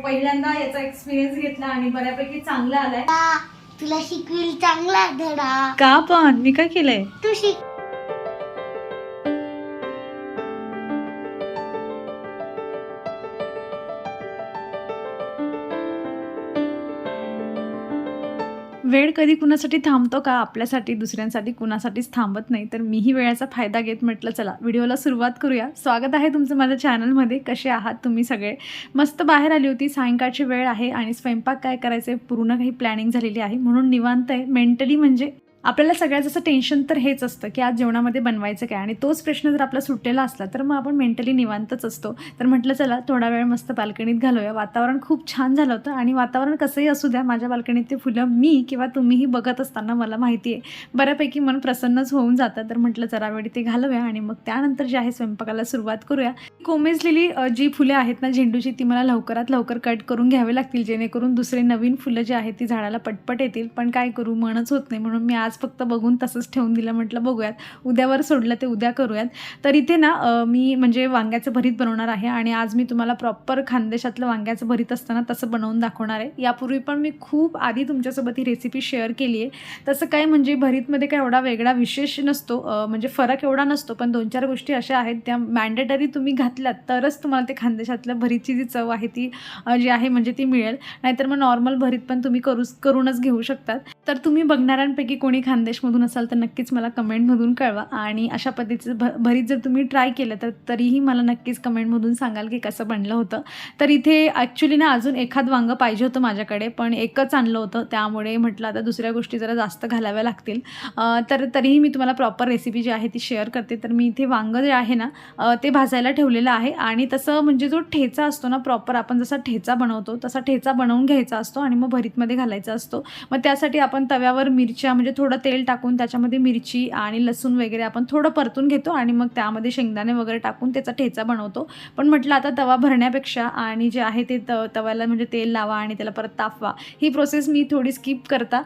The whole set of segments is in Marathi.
पहिल्यांदा याचा एक्सपिरियन्स घेतला आणि बऱ्यापैकी चांगला आलाय. आ, तुला शिकविल चांगला धडा. का पण? मी काय केलंय? तू शिक वेळ कधी कुणासाठी थांबतो का? आपल्यासाठी दुसऱ्यांसाठी कुणासाठीच थांबत नाही. तर मीही वेळाचा फायदा घेत म्हटलं चला व्हिडिओला सुरुवात करूया. स्वागत आहे तुमचं माझ्या चॅनलमध्ये. कसे आहात तुम्ही सगळे? मस्त बाहेर आली होती. सायंकाळची वेळ आहे आणि स्वयंपाक काय करायचं पूर्ण काही प्लॅनिंग झालेली आहे. म्हणून निवांत आहे. मेंटली म्हणजे? आपल्याला सगळ्यात जसं टेन्शन तर हेच असतं की आज जेवणामध्ये बनवायचं काय? आणि तोच प्रश्न जर आपला सुटलेला असला तर मग आपण मेंटली निवांतच असतो. तर म्हटलं चला थोडा वेळ मस्त बाल्कनीत घालूया. वातावरण खूप छान झालं होतं आणि वातावरण कसंही असू द्या माझ्या बाल्कनीत ते फुलं मी किंवा तुम्हीही बघत असताना मला माहिती आहे बऱ्यापैकी मन प्रसन्नच होऊन जातं. तर म्हटलं जरा वेळ ते घालूया आणि मग त्यानंतर जे आहे स्वयंपाकाला सुरुवात करूया. कोमेजलेली जी फुले आहेत ना झेंडूची ती मला लवकरात लवकर कट करून घ्यावे लागतील. जेणेकरून दुसरे नवीन फुलं जी आहेत ती झाडाला पटपट येतील. पण काय करू? मनच होत नाही. म्हणून मी आज आज फक्त बघून तसंच ठेवून दिलं. म्हटलं बघूयात. उद्यावर सोडलं ते उद्या करूयात. तर इथे ना मी म्हणजे वांग्याचं भरीत बनवणार आहे आणि आज मी तुम्हाला प्रॉपर खानदेशातलं वांग्याचं भरीत असताना तसं बनवून दाखवणार आहे. यापूर्वी पण मी खूप आधी तुमच्यासोबत ही रेसिपी शेअर केली आहे. तसं काय म्हणजे भरीतमध्ये काय एवढा वेगळा विशेष नसतो म्हणजे फरक एवढा नसतो पण दोन चार गोष्टी अशा आहेत त्या मॅन्डेटरी तुम्ही घातल्यात तरच तुम्हाला ते खानदेशातल्या भरीतची जी चव आहे ती जी आहे म्हणजे ती मिळेल. नाहीतर मग नॉर्मल भरीत पण तुम्ही करू करूनच घेऊ शकतात. तर तुम्ही बघणाऱ्यांपैकी कोणी खानदेशमधून असाल तर नक्कीच मला कमेंटमधून कळवा. आणि अशा पद्धतीचं भ भरीत जर तुम्ही ट्राय केलं तर तरीही मला नक्कीच कमेंटमधून सांगाल की कसं बनलं होतं. तर इथे ॲक्च्युली ना अजून एखाद वांगं पाहिजे होतं माझ्याकडे पण एकच आणलं होतं. त्यामुळे म्हटलं आता दुसऱ्या गोष्टी जरा जास्त घालाव्या लागतील. तर तरीही मी तुम्हाला प्रॉपर रेसिपी जी आहे ती शेअर करते. तर मी इथे वांगं जे आहे ना ते भाजायला ठेवलेलं आहे. आणि तसं म्हणजे जो ठेचा असतो ना प्रॉपर आपण जसा ठेचा बनवतो तसा ठेचा बनवून घ्यायचा असतो आणि मग भरीतमध्ये घालायचा असतो. मग त्यासाठी आपण तव्यावर मिरच्या म्हणजे थोडं थोडं तेल टाकून त्याच्यामध्ये मिरची आणि लसूण वगैरे आपण थोडं परतून घेतो आणि मग त्यामध्ये शेंगदाणे वगैरे टाकून त्याचा ठेचा बनवतो. पण म्हटलं आता तवा भरण्यापेक्षा आणि जे आहे ते त तव्याला म्हणजे तेल लावा आणि त्याला परत तापवा. ही प्रोसेस मी थोडी स्किप करता.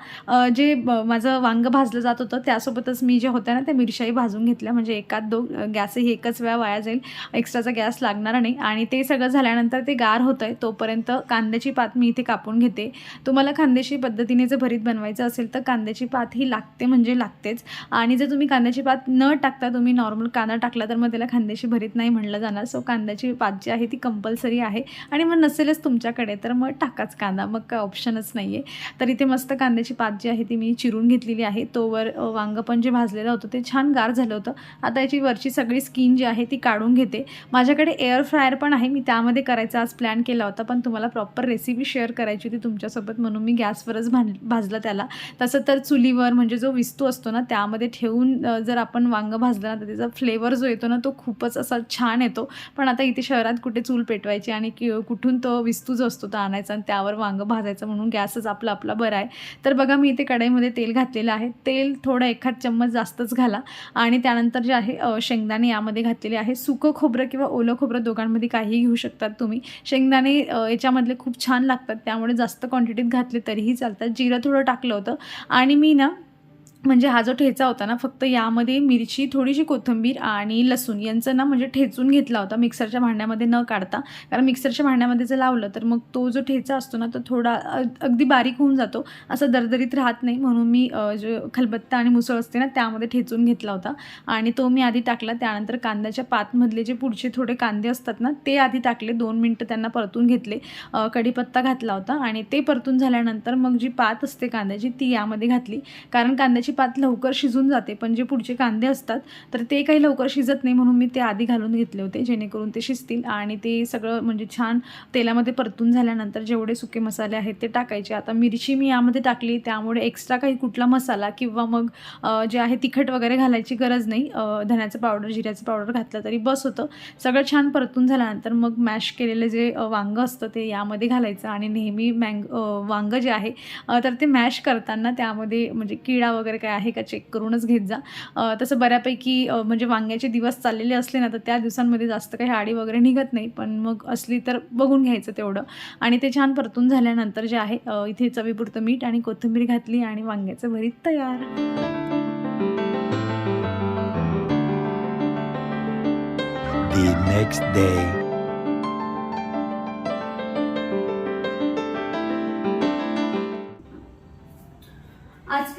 जे ब- माझं वांगं भाजलं जात होतं त्यासोबतच मी ज्या होत्या ना त्या मिरच्याही भाजून घेतल्या. म्हणजे एकात दो गॅसही एकच वेळा वाया जाईल. एक्स्ट्राचा गॅस लागणार नाही. आणि ते सगळं झाल्यानंतर ते गार होतं आहे तोपर्यंत कांद्याची पात मी इथे कापून घेते. तुम्हाला खांद्याची पद्धतीने जर भरीत बनवायचं असेल तर कांद्याची पात ही लागते म्हणजे लागतेच. आणि जर तुम्ही कांद्याची पात न टाकता तुम्ही नॉर्मल कांदा टाकला तर मग त्याला खांद्याशी भरीत नाही म्हणलं जाणार. सो कांद्याची पात जी आहे ती कंपल्सरी आहे. आणि मग नसेलच तुमच्याकडे तर मग टाकाच कांदा. मग काय ऑप्शनच नाही आहे तर इथे मस्त कांद्याची पात जी आहे ती मी चिरून घेतलेली आहे. तोवर वांगं पण जे भाजलेलं होतं ते छान गार झालं होतं. आता याची वरची सगळी स्किन जी आहे ती काढून घेते. माझ्याकडे एअर फ्रायर पण आहे. मी त्यामध्ये करायचा आज प्लॅन केला होता पण तुम्हाला प्रॉपर रेसिपी शेअर करायची होती तुमच्यासोबत. म्हणून मी गॅसवरच भाज भाजलं त्याला. तसं तर चुलीवर म्हणजे म्हणजे जो विस्तू असतो ना त्यामध्ये ठेवून जर आपण वांगं भाजलं ना तर त्याचा फ्लेवर जो येतो ना तो खूपच असा छान येतो. पण आता इथे शहरात कुठे चूल पेटवायची आणि कि कुठून तो विस्तू जो असतो तो आणायचा आणि त्यावर वांगं भाजायचं म्हणून गॅसच आपला आपला बरा आहे. तर बघा मी इथे कढईमध्ये तेल घातलेलं आहे. तेल थोडं एखाद चम्मच जास्तच घाला आणि त्यानंतर जे आहे शेंगदाणे यामध्ये घातलेले आहे. सुकं खोबरं किंवा ओलं खोबरं दोघांमध्ये काहीही घेऊ शकतात तुम्ही. शेंगदाणे याच्यामधले खूप छान लागतात. त्यामुळे जास्त क्वांटिटीत घातले तरीही चालतात. जिरं थोडं टाकलं होतं. आणि मी ना म्हणजे हा जो ठेचा होता ना फक्त यामध्ये मिरची थोडीशी कोथिंबीर आणि लसूण यांचं ना म्हणजे ठेचून घेतला होता. मिक्सरच्या भांड्यामध्ये न काढता. कारण मिक्सरच्या भांड्यामध्ये जर लावलं तर मग तो जो ठेचा असतो ना तो थोडा अगदी बारीक होऊन जातो. असं दरदरीत राहत नाही. म्हणून मी जो खलबत्ता आणि मुसळ असते ना त्यामध्ये ठेचून घेतला होता. आणि तो मी आधी टाकला. त्यानंतर कांद्याच्या पातमधले जे पुढचे थोडे कांदे असतात ना ते आधी टाकले. दोन मिनटं त्यांना परतून घेतले. कढीपत्ता घातला होता. आणि ते परतून झाल्यानंतर मग जी पात असते कांद्याची ती यामध्ये घातली. कारण कांद्याची पात लवकर शिजून जाते पण जे पुढचे कांदे असतात तर ते काही लवकर शिजत नाही म्हणून मी ते आधी घालून घेतले होते जेणेकरून ते शिजतील आणि ते सगळं म्हणजे छान तेलामध्ये परतून झाल्यानंतर जेवढे सुके मसाले आहेत ते टाकायचे. आता मिरची मी यामध्ये टाकली त्यामुळे एक्स्ट्रा काही कुठला मसाला किंवा मग जे आहे तिखट वगैरे घालायची गरज नाही. धण्याचं पावडर जिऱ्याचं पावडर घातलं तरी बस होतं. सगळं छान परतून झाल्यानंतर मग मॅश केलेलं जे वांगं असतं ते यामध्ये घालायचं आणि नेहमी मँग वांगं जे आहे तर ते मॅश करताना त्यामध्ये म्हणजे किडा वगैरे काय आहे का चेक करूनच घेत जा. तसं बऱ्यापैकी म्हणजे वांग्याचे दिवस चाललेले असले ना तर त्या दिवसांमध्ये जास्त काही आडी वगैरे निघत नाही. पण मग असली तर बघून घ्यायचं तेवढं. आणि ते छान परतून झाल्यानंतर जे आहे इथे चवीपुरतं मीठ आणि कोथिंबीर घातली आणि वांग्याचं भरीत तयार. The next day.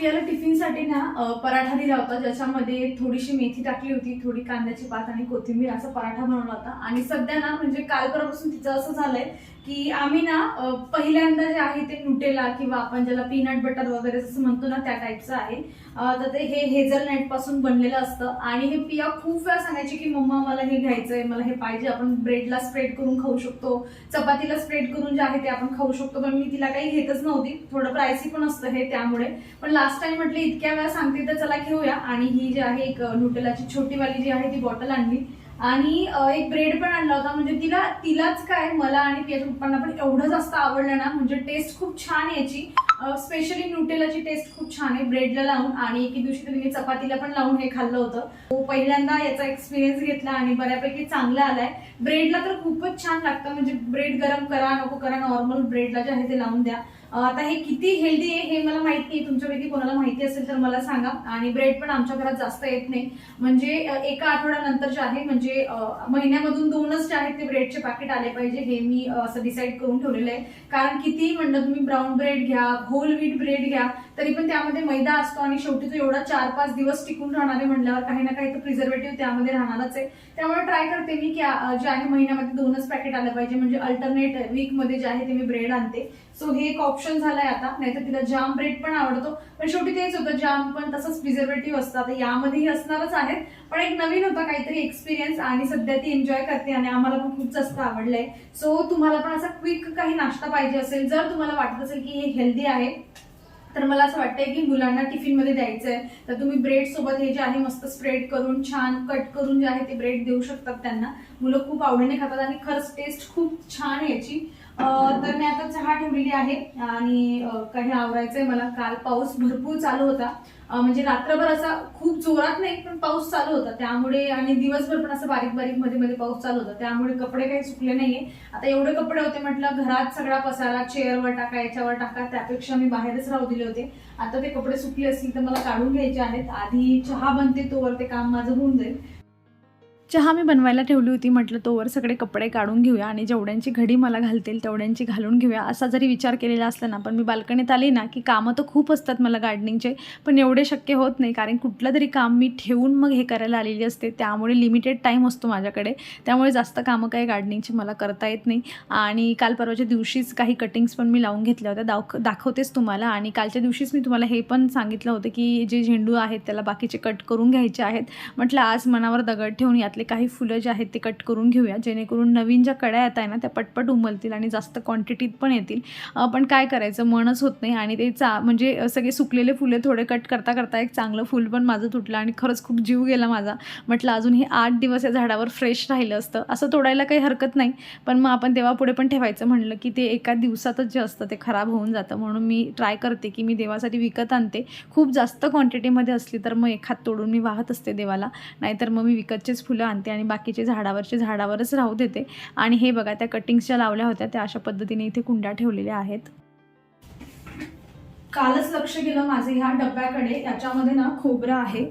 ना पराठा दिला होता ज्याच्यामध्ये थोडीशी मेथी टाकली होती थोडी कांद्याची पात आणि कोथिंबीर असा पराठा बनवला होता. आणि सध्या ना म्हणजे कालपरापासून तिचं असं झालंय की आम्ही ना पहिल्यांदा जे आहे ते नुटेला किंवा आपण ज्याला पीनट बटर वगैरे जसं म्हणतो ना त्या टाईपचं आहे. तर ते हे हेझलनटपासून बनलेलं असतं. आणि हे पिया खूप वेळा सांगायची की मम्मा मला हे घ्यायचंय मला हे पाहिजे आपण ब्रेडला स्प्रेड करून खाऊ शकतो. चपातीला स्प्रेड करून जे आहे ते आपण खाऊ शकतो. पण मी तिला काही घेतच नव्हती. थोडं प्रायसी पण असतं हे त्यामुळे. पण लास्ट टाइम म्हटले इतक्या वेळा सांगते तर चला घेऊया. आणि ही जी आहे एक नुटेलाची छोटीवाली जी आहे ती बॉटल आणली. आणि एक ब्रेड पण आणला होता. म्हणजे तिला तिलाच काय मला आणि पियाच्या पप्पांना पण एवढं जास्त आवडलं ना म्हणजे टेस्ट खूप छान याची. स्पेशली न्यूटेलाची टेस्ट खूप छान आहे ब्रेडला लावून. आणि एके दिवशी तिने चपातीला पण लावून हे खाल्लं होतं. पहिल्यांदा याचा एक्सपिरियन्स घेतला आणि बऱ्यापैकी चांगला आलाय. ब्रेडला तर खूपच छान लागतं. म्हणजे ब्रेड गरम करा नको करा नॉर्मल ब्रेडला जे आहे ते लावून द्या. आता हे किती हेल्दी आहे हे मला माहीत नाही. तुमच्यापैकी कोणाला माहिती असेल तर मला सांगा. आणि ब्रेड पण आमच्या घरात जास्त येत नाही. म्हणजे एका आठवड्यानंतर जे आहे म्हणजे महिन्यामधून दोनच जे आहेत ते ब्रेडचे पॅकेट आले पाहिजे. हे मी असं डिसाईड करून ठेवलेलं आहे. कारण किती म्हणलं तुम्ही ब्राऊन ब्रेड घ्या होल व्हीट ब्रेड घ्या तरी पण त्यामध्ये मैदा असतो आणि शेवटी तो एवढा चार पाच दिवस टिकून राहणारे म्हणल्यावर काही ना काही तर प्रिझर्वेटिव्ह त्यामध्ये राहणारच आहे. त्यामुळे ट्राय करते मी की जे आहे महिन्यामध्ये दोनच पॅकेट आलं पाहिजे. म्हणजे अल्टरनेट वीकमध्ये जे आहे ते मी ब्रेड आणते. सो हे एक ऑप्शन झालंय आता. नाहीतर तिला जाम ब्रेड पण आवडतो. पण शेवटी तेच होतं जाम पण तसंच प्रिझर्वेटिव्ह असतं. आता यामध्येही असणारच आहेत. पण एक नवीन होता काहीतरी एक्सपिरियन्स आणि सध्या ती एन्जॉय करते आणि आम्हाला पण खूप जास्त आवडलंय. सो तुम्हाला पण असा क्विक काही नाश्ता पाहिजे असेल जर तुम्हाला वाटत असेल की हे हेल्दी आहे तर मला असं वाटतंय की मुलांना टिफिनमध्ये द्यायचंय. तर तुम्ही ब्रेड सोबत हे जे आहे मस्त स्प्रेड करून छान कट करून जे आहे ते ब्रेड देऊ शकतात त्यांना. मुलं खूप आवडीने खातात आणि खरंच टेस्ट खूप छान याची. तर मी आता चहा ठेवलेली आहे आणि काही आवरायचंय मला. काल पाऊस भरपूर चालू होता. म्हणजे रात्रभर असा खूप जोरात नाही पण पाऊस चालू होता. त्यामुळे आणि दिवसभर पण असं बारीक बारीकमध्ये मध्ये पाऊस चालू होता. त्यामुळे कपडे काही सुकले नाहीये. आता एवढे कपडे होते म्हटलं घरात सगळा पसारा चेअरवर टाका याच्यावर टाका त्यापेक्षा मी बाहेरच राहू दिले होते. आता ते कपडे सुकले असतील तर मला काढून घ्यायचे आहेत. आधी चहा बनते तोवर ते काम माझं होऊन जाईल. चहा मी बनवायला ठेवली होती म्हटलं तोवर सगळे कपडे काढून घेऊया आणि जेवढ्यांची घडी मला घालतील तेवढ्यांची घालून घेऊया. असा जरी विचार केलेला असला ना पण मी बाल्कनीत आली ना की कामं तर खूप असतात मला गार्डनिंगचे पण एवढे शक्य होत नाही. कारण कुठलं तरी काम मी ठेवून मग हे करायला आलेली असते. त्यामुळे लिमिटेड टाईम असतो माझ्याकडे. त्यामुळे जास्त कामं काही गार्डनिंगची मला करता येत नाही. आणि काल परवाच्या दिवशीच काही कटिंग्स पण मी लावून घेतल्या होत्या. दाख दाखवतेच तुम्हाला. आणि कालच्या दिवशीच मी तुम्हाला हे पण सांगितलं होतं की जे झेंडू आहेत त्याला बाकीचे कट करून घ्यायचे आहेत. म्हटलं आज मनावर दगड ठेवून यात त्यातले काही फुलं जे आहेत ते कट करून घेऊया. जेणेकरून नवीन ज्या कड्या येत आहे ना त्या पटपट उमलतील आणि जास्त क्वांटिटीत पण येतील. पण काय करायचं? मनच होत नाही आणि ते चा म्हणजे सगळे सुकलेले फुले थोडे कट करता करता एक चांगलं फुल पण माझं तुटलं आणि खरंच खूप जीव गेला माझा. म्हटलं अजून हे आठ दिवस या झाडावर फ्रेश राहिलं असतं. असं तोडायला काही हरकत नाही. पण मग आपण देवापुढे पण ठेवायचं. म्हणलं की ते एका दिवसातच जे असतं ते खराब होऊन जातं. म्हणून मी ट्राय करते की मी देवासाठी विकत आणते. खूप जास्त क्वांटिटीमध्ये असली तर मग एखाद तोडून मी वाहत असते देवाला. नाहीतर मग मी विकतचेच फुलं आणते आणि बाकीचे झाडावरचे झाडावरच राहू देते. आणि हे बघा त्या कटिंग्स ज्या लावल्या होत्या त्या अशा पद्धतीने इथे कुंड्या ठेवलेल्या आहेत. कालच लक्ष गेलं माझं ह्या डब्याकडे. त्याच्यामध्ये ना खोबरं आहे.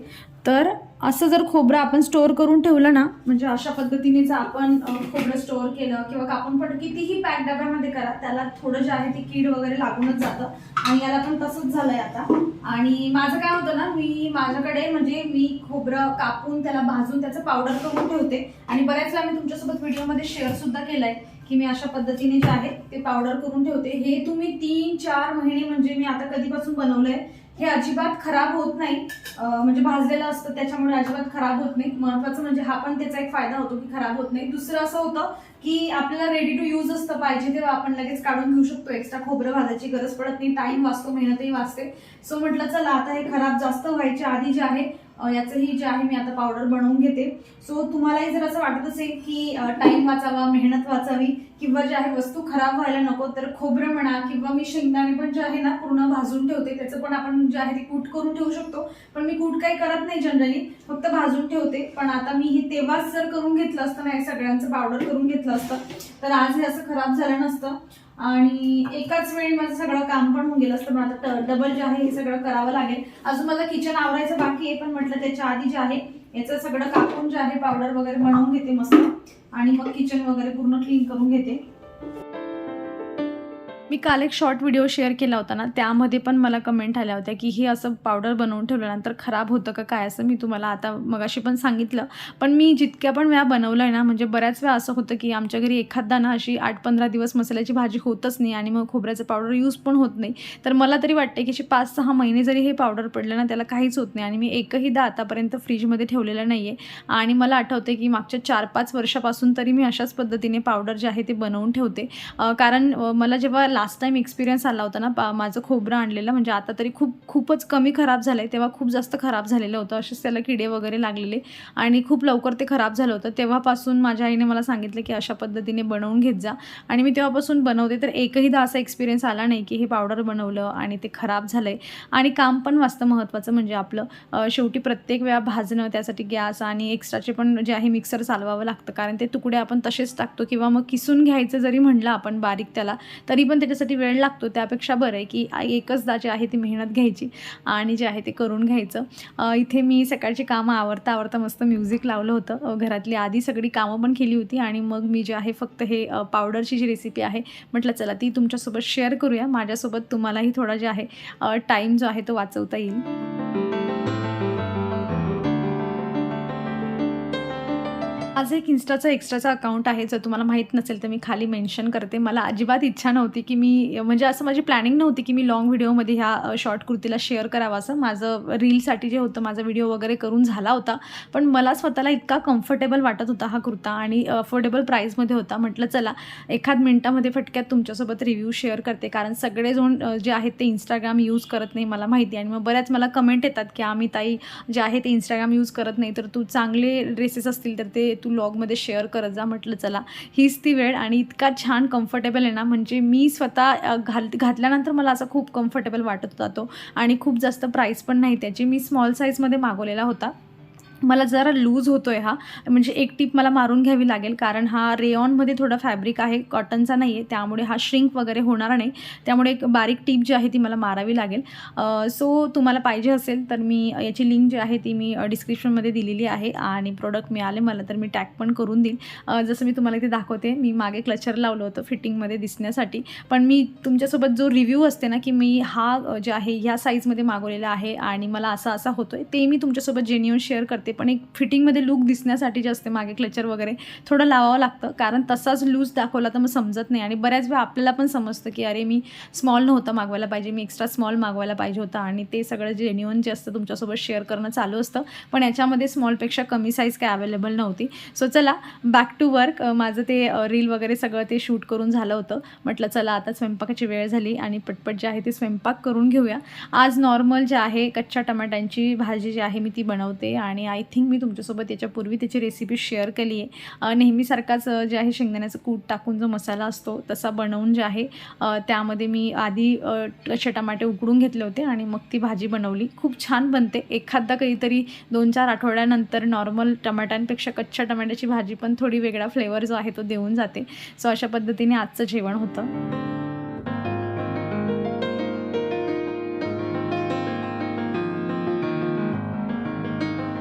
तर असं जर खोबरं आपण स्टोअर करून ठेवलं ना म्हणजे अशा पद्धतीने जर आपण खोबरं स्टोअर केलं किंवा कापून पण कितीही पॅक डब्यामध्ये करा त्याला थोडं जे आहे ते कीड वगैरे लागूनच जातं आणि याला पण तसंच झालंय आता. आणि माझं काय होतं ना मी माझ्याकडे म्हणजे मी खोबरं कापून त्याला भाजून त्याचं पावडर करून ठेवते. आणि बऱ्याच वेळा मी तुमच्यासोबत व्हिडिओमध्ये शेअर सुद्धा केलाय की मी अशा पद्धतीने जे आहे ते पावडर करून ठेवते. हे तुम्ही तीन चार महिने म्हणजे मी आता कधीपासून बनवलंय हे अजिबात खराब होत नाही. म्हणजे भाजलेलं असतं त्याच्यामुळे अजिबात खराब होत नाही. महत्वाचं म्हणजे हा पण त्याचा एक फायदा होतो की खराब होत नाही. दुसरं असं होतं की आपल्याला रेडी टू यूज असतं पाहिजे तेव्हा आपण लगेच काढून घेऊ शकतो. एक्स्ट्रा खोबरं भाजायची गरज पडत नाही. टाइम वाचतो मेहनतही वाचते. सो म्हटलं चला आता हे खराब जास्त व्हायच्या आधी जे आहे याचंही जे आहे मी आता पावडर बनवून घेते. सो तुम्हालाही जर असं वाटत असेल की टाइम वाचावा मेहनत वाचावी किंवा जे आहे वस्तू खराब व्हायला नको तर खोबरं म्हणा किंवा मी शेंगदाणे पण जे आहे ना पूर्ण भाजून ठेवते. त्याचं पण आपण जे आहे ते कूट करून ठेवू शकतो. पण मी कूट काही करत नाही जनरली फक्त भाजून ठेवते. पण आता मी हे तेव्हाच जर करून घेतलं असतं ना सगळ्यांचं पावडर करून घेतलं असतं तर आज हे असं खराब झालं नसतं. आणि एकाच वेळी माझं सगळं काम पण होऊन गेलं असतं पण आता डबल जे आहे हे सगळं करावं लागेल. अजून मला किचन आवरायचं बाकी आहे पण म्हटलं त्याच्या आधी जे आहे याचं सगळं कापून जे आहे पावडर वगैरे बनवून घेते मस्त. आणि मग किचन वगैरे पूर्ण क्लीन करून घेते. मी काल एक शॉर्ट व्हिडिओ शेअर केला होता ना त्यामध्ये पण मला कमेंट आल्या होत्या की हे असं पावडर बनवून ठेवल्यानंतर खराब होतं का काय असं मी तुम्हाला आता मगाशी पण सांगितलं. पण मी जितक्या पण वेळा बनवलं आहे ना म्हणजे बऱ्याच वेळा असं होतं की आमच्या घरी एखादा ना अशी आठ पंधरा दिवस मसाल्याची भाजी होतच नाही आणि मग खोबऱ्याचं पावडर यूज पण होत नाही. तर मला तरी वाटते की अशी पाच सहा महिने जरी हे पावडर पडलं ना त्याला काहीच होत नाही आणि मी एकहीदा आतापर्यंत फ्रीजमध्ये ठेवलेलं नाही आहे आणि मला आठवते की मागच्या चार पाच वर्षापासून तरी मी अशाच पद्धतीने पावडर जे आहे ते बनवून ठेवते. कारण मला जेव्हा लास्ट टाईम एक्सपिरियन्स आला होता ना पा माझं खोबरं आणलेलं म्हणजे आता तरी खूप खूपच कमी खराब झालं आहे तेव्हा खूप जास्त खराब झालेलं होतं असेच त्याला किडे वगैरे लागलेले. आणि खूप लवकर ते खराब झालं होतं. तेव्हापासून माझ्या आईने मला सांगितलं की अशा पद्धतीने बनवून घेत जा. आणि मी तेव्हापासून बनवते तर एकहीदा असा एक्सपिरियन्स आला नाही की हे पावडर बनवलं आणि ते खराब झालं आहे आणि काम पण वाचतं महत्त्वाचं म्हणजे आपलं शेवटी प्रत्येक वेळा भाजणं त्यासाठी गॅस आणि एक्स्ट्राचे पण जे आहे मिक्सर चालवावं लागतं. कारण ते तुकडे आपण तसेच टाकतो किंवा मग किसून घ्यायचं जरी म्हणलं आपण बारीक त्याला तरी पण त्याच्यासाठी वेळ लागतो. त्यापेक्षा बरं आहे की एकचदा जे आहे ती मेहनत घ्यायची आणि जे आहे ते करून घ्यायचं. इथे मी सकाळची कामं आवडता आवडता मस्त म्युझिक लावलं होतं. घरातली आधी सगळी कामं पण केली होती आणि मग मी जे आहे फक्त हे पावडरची जी रेसिपी आहे म्हटलं चला ती तुमच्यासोबत शेअर करूया. माझ्यासोबत तुम्हालाही थोडा जे आहे टाईम जो आहे तो वाचवता येईल. माझं एक इन्स्टाचं एक्स्ट्राचं अकाउंट आहे जर तुम्हाला माहीत नसेल तर मी खाली मेन्शन करते. मला अजिबात इच्छा नव्हती की मी म्हणजे असं माझी प्लॅनिंग नव्हती की मी लॉंग व्हिडिओमध्ये ह्या शॉर्ट कुर्तीला शेअर करावा असं माझं रीलसाठी जे होतं माझा व्हिडिओ वगैरे करून झाला होता. पण मला स्वतःला इतका कम्फर्टेबल वाटत होता हा कुर्ता आणि अफोर्डेबल प्राईसमध्ये होता. म्हटलं चला एखाद मिनटामध्ये फटक्यात तुमच्यासोबत रिव्ह्यू शेअर करते. कारण सगळेजण जे आहेत ते इंस्टाग्राम यूज करत नाही मला माहिती आहे. आणि मग बऱ्याच मला कमेंट येतात की आम्ही ताई जे आहे ते इंस्टाग्राम यूज करत नाही तर तू चांगले ड्रेसेस असतील तर ते तू लॉगमध्ये शेअर करत जा म्हटलं चला. हीच ती वेळ आणि इतका छान कम्फर्टेबल आहे ना म्हणजे मी स्वतः घाल घातल्यानंतर मला असं खूप कम्फर्टेबल वाटत होता तो. आणि खूप जास्त प्राईस पण नाही त्याची. मी स्मॉल साईजमध्ये मागवलेला होता. मला जरा लूज होतो आहे हा. म्हणजे एक टीप मला मारून घ्यावी लागेल कारण हा रेऑनमध्ये थोडा फॅब्रिक आहे कॉटनचा नाही आहे त्यामुळे हा श्रिंक वगैरे होणार नाही. त्यामुळे एक बारीक टीप जी आहे ती मला मारावी लागेल. सो तुम्हाला पाहिजे असेल तर मी याची लिंक जी आहे ती मी डिस्क्रिप्शनमध्ये दिलेली आहे आणि प्रोडक्ट मिळाले मला तर मी टॅग पण करून देईन. जसं मी तुम्हाला इथे दाखवते मी मागे क्लचर लावलं होतं फिटिंगमध्ये दिसण्यासाठी. पण मी तुमच्यासोबत जो रिव्ह्यू असते ना की मी हा जे आहे ह्या साईजमध्ये मागवलेला आहे आणि मला असा असा होतो आहे ते मी तुमच्यासोबत जेन्युअन शेअर करते. पण एक फिटिंगमध्ये लूक दिसण्यासाठी जे असते मागे क्लचर वगैरे थोडं लावावं लागतं. कारण तसाच लूज दाखवला तर मग समजत नाही. आणि बऱ्याच वेळा आपल्याला पण समजतं की अरे मी स्मॉल नव्हतं मागवायला पाहिजे मी एक्स्ट्रा स्मॉल मागवायला पाहिजे होता. आणि ते सगळं जेन्युअन जे असतं तुमच्यासोबत शेअर करणं चालू असतं. पण याच्यामध्ये स्मॉलपेक्षा कमी साईज काय अवेलेबल नव्हती. सो चला बॅक टू वर्क. माझं ते रील वगैरे सगळं ते शूट करून झालं होतं. म्हटलं चला आता स्वयंपाकाची वेळ झाली आणि पटपट जे आहे ते स्वयंपाक करून घेऊया. आज नॉर्मल जे आहे कच्च्या टमाट्यांची भाजी जी आहे मी ती बनवते. आणि आय थिंक मी तुमच्यासोबत याच्यापूर्वी त्याची रेसिपी शेअर केली आहे. नेहमीसारखाच जे आहे शेंगदाण्याचं कूट टाकून जो मसाला असतो तसा बनवून जे आहे त्यामध्ये मी आधी कच्चे टमाटे उकडून घेतले होते आणि मग ती भाजी बनवली. खूप छान बनते. एखादा काहीतरी दोन चार आठवड्यानंतर नॉर्मल टमाट्यांपेक्षा कच्च्या टमाट्याची भाजी पण थोडी वेगळा फ्लेवर जो आहे तो देऊन जाते. सो अशा पद्धतीने आजचं जेवण होतं.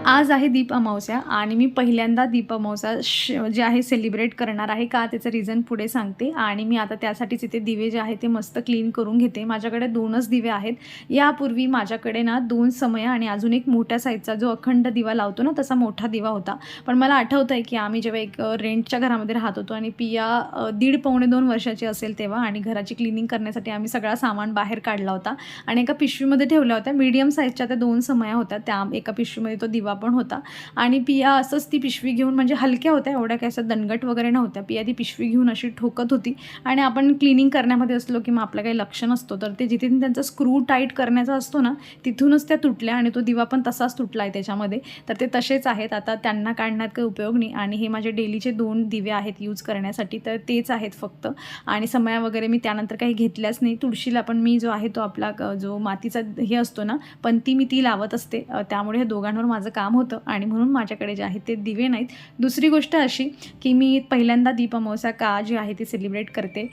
आज आहे दीप अमावस्या आणि मी पहिल्यांदा दीप अमावस्या श जे आहे सेलिब्रेट करणार आहे का त्याचं रिझन पुढे सांगते. आणि मी आता त्यासाठीच इथे दिवे जे आहे ते मस्त क्लीन करून घेते. माझ्याकडे दोनच दिवे आहेत. यापूर्वी माझ्याकडे ना दोन समया आणि अजून एक मोठ्या साईजचा जो अखंड दिवा लावतो ना तसा मोठा दिवा होता. पण मला आठवतं आहे की आम्ही जेव्हा एक रेंटच्या घरामध्ये राहत होतो आणि पिया दीड पावणे दोन वर्षाची असेल तेव्हा आणि घराची क्लिनिंग करण्यासाठी आम्ही सगळा सामान बाहेर काढला होता. आणि एका पिशवीमध्ये ठेवल्या होत्या. मीडियम साईजच्या त्या दोन समया होत्या. त्या एका पिशवीमध्ये तो दिवा पण होता. आणि पिया असंच ती पिशवी घेऊन म्हणजे हलक्या होत्या एवढ्या काय असं दणगट वगैरे नव्हत्या. पिया ती पिशवी घेऊन अशी ठोकत होती. आणि आपण क्लिनिंग करण्यामध्ये असलो की मग आपलं काही लक्ष नसतो तर ते जिथे त्यांचा स्क्रू टाईट करण्याचा असतो ना तिथूनच त्या तुटल्या आणि तो दिवा पण तसाच तुटला आहे त्याच्यामध्ये. तर ते तसेच आहेत. आता त्यांना काढण्यात काही उपयोग नाही. आणि हे माझे डेलीचे दोन दिवे आहेत यूज करण्यासाठी तर तेच आहेत फक्त. आणि समया वगैरे मी त्यानंतर काही घेतल्याच नाही. तुळशीला पण मी जो आहे तो आपला जो मातीचा हे असतो ना पण ती मी ती लावत असते. त्यामुळे हे दोघांवर माझं काम काम होतं आणि म्हणून माझ्याकडे जे आहे ते दिवे नाहीत. दुसरी गोष्ट अशी की मी पहिल्यांदा दीप अमावस्या का जी आहे ती सेलिब्रेट करते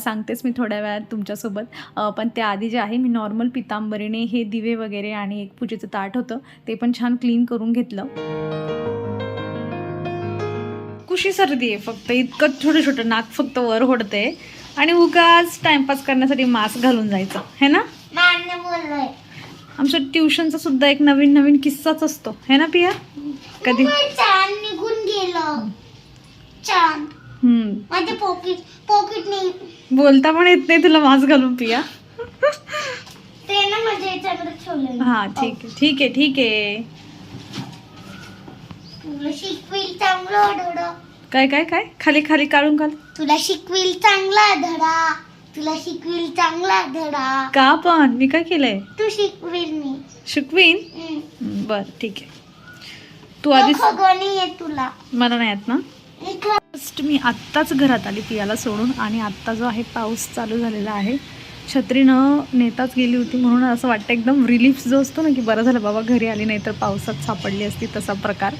सांगतेच मी थोड्या वेळात तुमच्यासोबत. पण त्याआधी जे आहे मी नॉर्मल पितांबरीने हे दिवे वगैरे आणि एक पूजेचं ताट होतं ते पण छान क्लीन करून घेतलं. कुशी सर्दी आहे फक्त इतकं छोटं छोटं नाक फक्त वर होडते आणि उगाच टाइमपास करण्यासाठी मास्क घालून जायचं है ना? बोललोय. आमच्या ट्युशनचा सुद्धा एक नवीन नवीन किस्साच असतो. है ना पिया? कधी? निघून गेलं. छान. हम्म. माझे पॉकेट पॉकेट नाही. बोलता पण येत नाही तुला मास्क घालून पिया. ते ना माझ्या याच्याकडे ठेवलं हा ठीक आहे ठीक आहे ठीक आहे. तुला शिकवील चांगला काय काय काय? खाली खाली काढून घाल. तुला शिकवील चांगला धडा. तुला शिकवील चांगला धडा. का पण? मी काय केलंय? तू शिकवील मी. शिकवीन? हम्म. बर ठीक आहे. तू आधीच खगोनी आहे तुला. मला नाही येत ना? मी ख- जस्ट मी आत्ताच घरात आली पियाला सोडून आणि आत्ता जो आहे पाऊस चालू झालेला आहे. छत्री न नेताच गेली होती म्हणून असं वाटतं एकदम रिलीफ जो असतो ना की बरं झालं बाबा घरी आली नाही तर पावसात सापडली असती तसा प्रकार.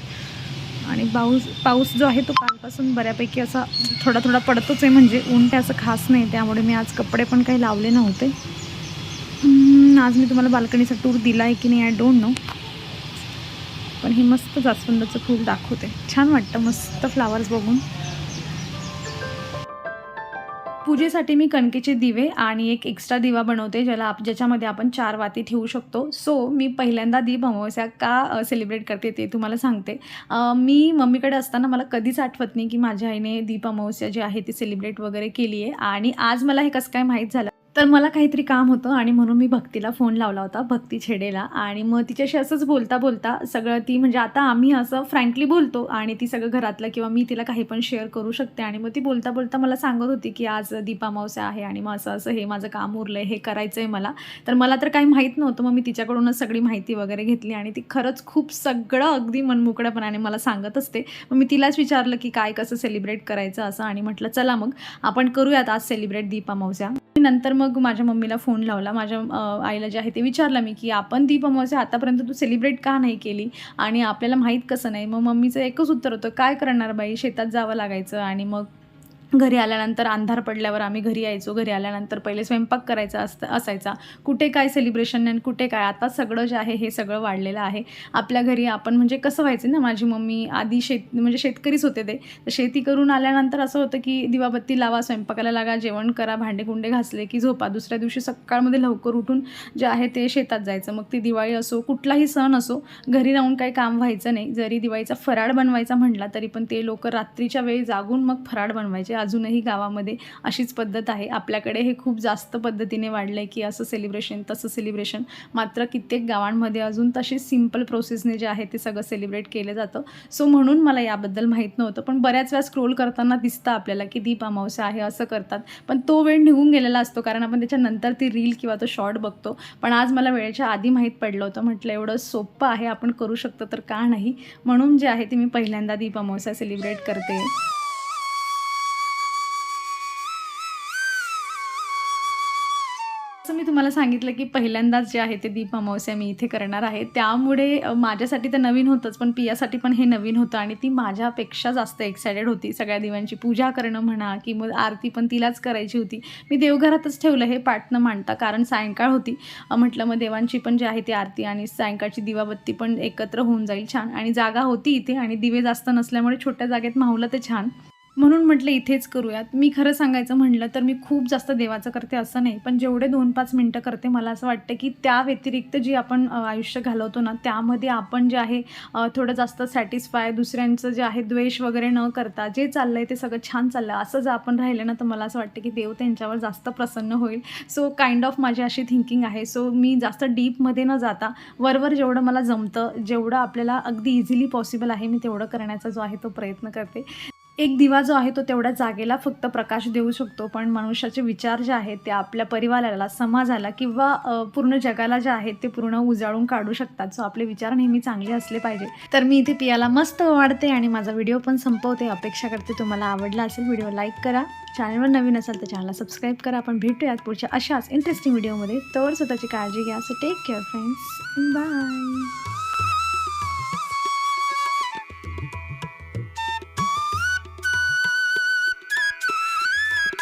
आणि पाऊस पाऊस जो आहे तो कालपासून बऱ्यापैकी असा थोडा थोडा पडतोच आहे म्हणजे ऊन काय असं खास नाही. त्यामुळे मी आज कपडे पण काही लावले नव्हते. आज मी तुम्हाला बाल्कनीचा टूर दिला आहे की नाही आय डोंट नो पण हे मस्त जास्वंदाचं फूल दाखवते छान वाटतं मस्त फ्लावर्स बघून. पूजेसाठी मी कणकेचे दिवे आणि एक एक्स्ट्रा दिवा बनवते ज्याला आप ज्याच्यामध्ये आपण चार वाती ठेवू शकतो. सो मी पहिल्यांदा दीप अमावस्या का सेलिब्रेट करते ते तुम्हाला सांगते. मी मम्मीकडे असताना मला कधीच आठवत नाही की माझ्या आईने दीप अमावस्या जी आहे ती सेलिब्रेट वगैरे केली आहे आणि आज मला हे कसं काय माहीत झालं तर मला काहीतरी काम होतं आणि म्हणून मी भक्तीला फोन लावला होता भक्ती छेडेला. आणि मग तिच्याशी असंच बोलता बोलता सगळं ती म्हणजे आता आम्ही असं फ्रँकली बोलतो आणि ती सगळं घरातलं किंवा मी तिला काही पण शेअर करू शकते. आणि मग ती बोलता बोलता मला सांगत होती की आज दीपा मावसा आहे आणि मग असं असं हे माझं काम उरलं आहे हे करायचं आहे मला. तर मला तर काही माहीत नव्हतं मग मी तिच्याकडूनच सगळी माहिती वगैरे घेतली आणि ती खरंच खूप सगळं अगदी मनमोकळ्यापणाने मला सांगत असते. मग मी तिलाच विचारलं की काय कसं सेलिब्रेट करायचं असं आणि म्हटलं चला मग आपण करूयात आज सेलिब्रेट दीपा मावसा नंतर मग मग माझ्या मम्मीला फोन लावला. माझ्या आईला जे आहे ते विचारलं मी की आपण दीप अमावस्या आतापर्यंत तू सेलिब्रेट का नाही केली? आणि आपल्याला माहीत कसं नाही? मग मम्मीचं एकच उत्तर होतं काय करणार बाई? शेतात जावं लागायचं आणि मग घरी आल्यानंतर अंधार पडल्यावर आम्ही घरी यायचो. घरी आल्यानंतर पहिले स्वयंपाक करायचा असत असायचा. कुठे काय सेलिब्रेशन आणि कुठे काय? आता सगळं जे आहे हे सगळं वाढलेलं आहे. आपल्या घरी आपण म्हणजे कसं व्हायचं ना माझी मम्मी आधी शेत म्हणजे शेतकरीच होते ते. तर शेती करून आल्यानंतर असं होतं की दिवाबत्ती लावा स्वयंपाकाला लागा जेवण करा भांडे कुंडे घासले की झोपा. दुसऱ्या दिवशी सकाळमध्ये लवकर उठून जे आहे ते शेतात जायचं. मग ती दिवाळी असो कुठलाही सण असो घरी राहून काही काम व्हायचं नाही. जरी दिवाळीचा फराळ बनवायचा म्हटला तरी पण ते लोक रात्रीच्या वेळी जागून मग फराळ बनवायचे. अजूनही गावामध्ये अशीच पद्धत आहे. आपल्याकडे हे खूप जास्त पद्धतीने वाढलं आहे की असं सेलिब्रेशन तसं सेलिब्रेशन मात्र कित्येक गावांमध्ये अजून तशी सिंपल प्रोसेसने जे आहे ते सगळं सेलिब्रेट केलं जातं. सो म्हणून मला याबद्दल माहीत नव्हतं. पण बऱ्याच वेळा स्क्रोल करताना दिसतं आपल्याला की दीप अमावस्या आहे असं करतात. पण तो वेळ निघून गेलेला असतो. कारण आपण त्याच्यानंतर ती रील किंवा तो शॉर्ट बघतो. पण आज मला वेळेच्या आधी माहीत पडलं होतं. म्हटलं एवढं सोपं आहे आपण करू शकतो तर का नाही? म्हणून जे आहे ते मी पहिल्यांदा दीप अमावस्या सेलिब्रेट करते. तुम्हाला सांगितलं की पहिल्यांदाच जे आहे ते दीप अमावस्या मी इथे करणार आहे. त्यामुळे माझ्यासाठी तर नवीन होतंच पण पियासाठी पण हे नवीन होतं आणि ती माझ्यापेक्षा जास्त एक्सायटेड होती. सगळ्या दिव्यांची पूजा करणं म्हणा की मग आरती पण तिलाच करायची होती. मी देवघरातच ठेवलं हे पाटणं मांडता कारण सायंकाळ होती. म्हटलं मग देवांची पण जी आहे ती आरती आणि सायंकाळची दिवाबत्ती पण एकत्र होऊन जाईल छान. आणि जागा होती इथे आणि दिवे जास्त नसल्यामुळे छोट्या जागेत माहुलं ते छान. म्हणून म्हटलं इथेच करूयात. मी खरं सांगायचं म्हटलं तर मी खूप जास्त देवाचं करते असं नाही पण जेवढे दोन पाच मिनटं करते मला असं वाटतं की त्या व्यतिरिक्त जी आपण आयुष्य घालवतो ना त्यामध्ये आपण जे आहे थोडं जास्त सॅटिस्फाय दुसऱ्यांचं जे आहे द्वेष वगैरे न करता जे चाललं आहे ते सगळं छान चाललं असं जर आपण राहिलं ना तर मला असं वाटतं की देव त्यांच्यावर जास्त प्रसन्न होईल. सो काइंड ऑफ माझी अशी थिंकिंग आहे. सो मी जास्त डीपमध्ये न जाता वरवर जेवढं मला जमतं जेवढं आपल्याला अगदी इझिली पॉसिबल आहे मी तेवढं करण्याचा जो आहे तो प्रयत्न करते. एक दिवा जो आहे तो तेवढ्या जागेला फक्त प्रकाश देऊ शकतो. पण मनुष्याचे विचार जे आहेत ते आपल्या परिवाराला समाजाला किंवा पूर्ण जगाला जे आहेत ते पूर्ण उजाळून काढू शकतात. सो आपले विचार नेहमी चांगले असले पाहिजे. तर मी इथे पियाला मस्त वाढते आणि माझा व्हिडिओ पण संपवते. अपेक्षा करते तुम्हाला आवडला असेल व्हिडिओ लाईक करा. चॅनलवर नवीन असाल तर चॅनलला सबस्क्राईब करा. आपण भेटूयात पुढच्या अशाच इंटरेस्टिंग व्हिडिओमध्ये तर स्वतःची काळजी घ्या. So take care friends bye